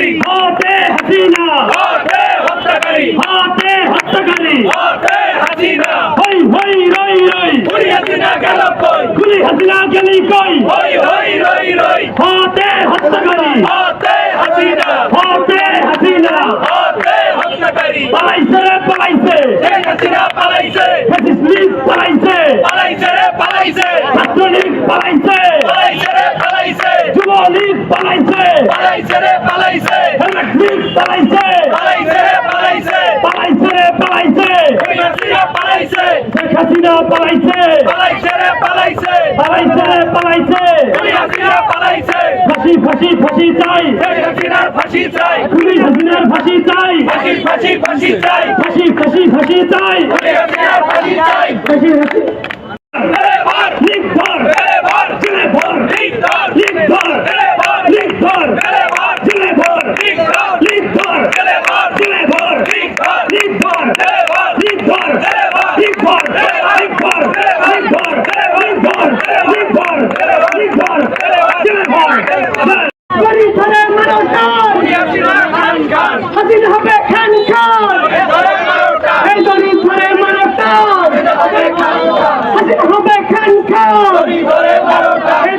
হত্যাকারী হাতে হাসিনা। হাতে হত্যাকারী। হাতে হত্যাকারী। হাতে হাসিনা। হই হই রই রই। গুলি হাসিনা গেল কই? গুলি হাসিনা গেলি কই? হই হই রই রই। হাতে হত্যাকারী। হাতে হাসিনা। হাতে হাসিনা। হাতে হত্যাকারী। পালাইছে পালাইছে। শেখ হাসিনা পালাইছে। ফ্যাসিস্ট পালাইছে। পালাইছে পালাইছে। ছাত্রলীগ পালাইছে। পালাইছে পালাইছে। যুবলীগ পালাইছে। পালাইছে রে পালাইছে। লীগ পালাইছে পালাইছে রে পালাইছে। পালাইছে রে পালাইছে হাসিনা পালাইছে শেখ হাসিনা পালাইছে। পালাইছে রে পালাইছে। পালাইছে রে পালাইছে। হাসিনা পালাইছে। ফাঁসি ফাঁসি ফাঁসি চাই। শেখ হাসিনার ফাঁসি চাই। পুলিশ হাসিনার ফাঁসি চাই। ফাঁসি ফাঁসি ফাঁসি চাই। ফাঁসি ফাঁসি ফাঁসি চাই। শেখ হাসিনার ফাঁসি চাই। ফাঁসি ফাঁসি।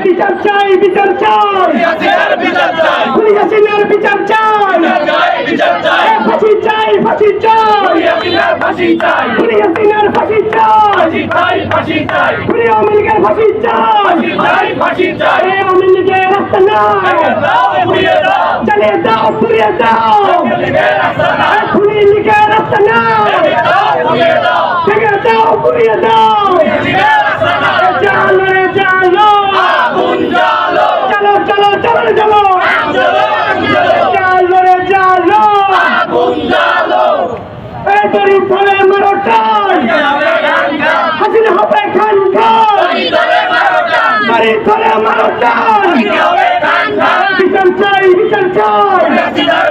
বিচার চাই বিচার চাই বিচার চাই পুলিশ হাসিনার বিচার চাই বিচার চাই। ফাঁসি চাই। ফাঁসি চাই হাসিনার ফাঁসি চাই। পুলিশ হাসিনার ফাঁসি চাই। ফাঁসি চাই ফাঁসি চাই। পুলিশ আওয়ামী লীগের ফাঁসি চাই ফাঁসি চাই ফাঁসি চাই এই আওয়ামী লীগের নাই দাও পুড়িয়ে দাও পুড়িয়ে লীগের রাস্তা না এই পুলিশ লীগের রাস্তা নাই দাও পুড়িয়ে দাও ভেঙে দাও পুড়িয়ে দাও লীগের রাস্তা না জালো রে জ্বালো চলো চলো চলো রে চলো জালো রে জ্বালো এই গরিব ধরে মারোটাই হবে আরে তোরা মারো বিচার চাই বিচার চাই।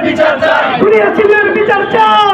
বিচার চাই। বিচার চাই।